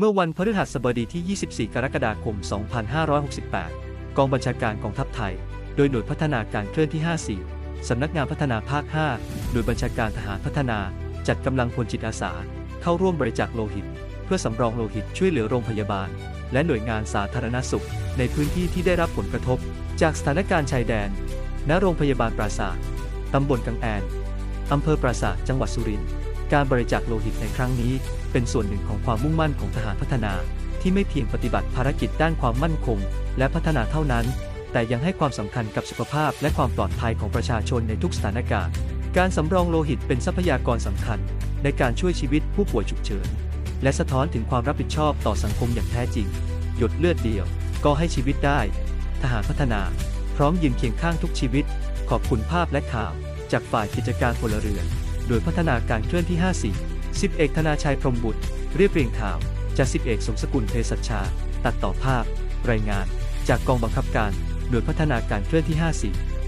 เมื่อวันพฤหัสบดีที่ 24 กรกฎาคม 2568 กองบัญชาการกองทัพไทย โดยหน่วยพัฒนาการเคลื่อนที่ 54 สำนักงานพัฒนาภาค 5 หน่วยบัญชาการทหารพัฒนา จัดกำลังพลจิตอาสา เข้าร่วมบริจาคโลหิต เพื่อสำรองโลหิตช่วยเหลือโรงพยาบาล และหน่วยงานสาธารณสุข ในพื้นที่ที่ได้รับผลกระทบ จากสถานการณ์ชายแดน ณ โรงพยาบาลปราสาทตำบลกังแอนอำเภอปราสาท จังหวัดสุรินทร์ การบริจาคโลหิตในครั้งนี้ เป็นส่วนหนึ่งของความมุ่งมั่นของทหารพัฒนา ที่ไม่เพียงปฏิบัติภารกิจด้านความมั่นคง และพัฒนาเท่านั้น แต่ยังให้ความสำคัญกับสุขภาพและความปลอดภัยของประชาชนในทุกสถานการณ์ การสำรองโลหิตเป็นทรัพยากรสำคัญ ในการช่วยชีวิตผู้ป่วยฉุกเฉิน และสะท้อนถึงความรับผิดชอบต่อสังคมอย่างแท้จริง หยดเลือดเดียว ก็ให้ชีวิตได้ ทหารพัฒนา พร้อมยืนเคียงข้างทุกชีวิต ขอบคุณภาพและข่าว จากฝ่ายกิจการพลเรือน โดยพัฒนาการเคลื่อนที่ 50 10เอกธนาชัยพรหมบุตร เรียบเรียงข่าว จาก10เอกสมสกุลเทศัชชา ตัดต่อภาพ รายงาน จากกองบังคับการ หน่วยพัฒนาการเคลื่อนที่ 50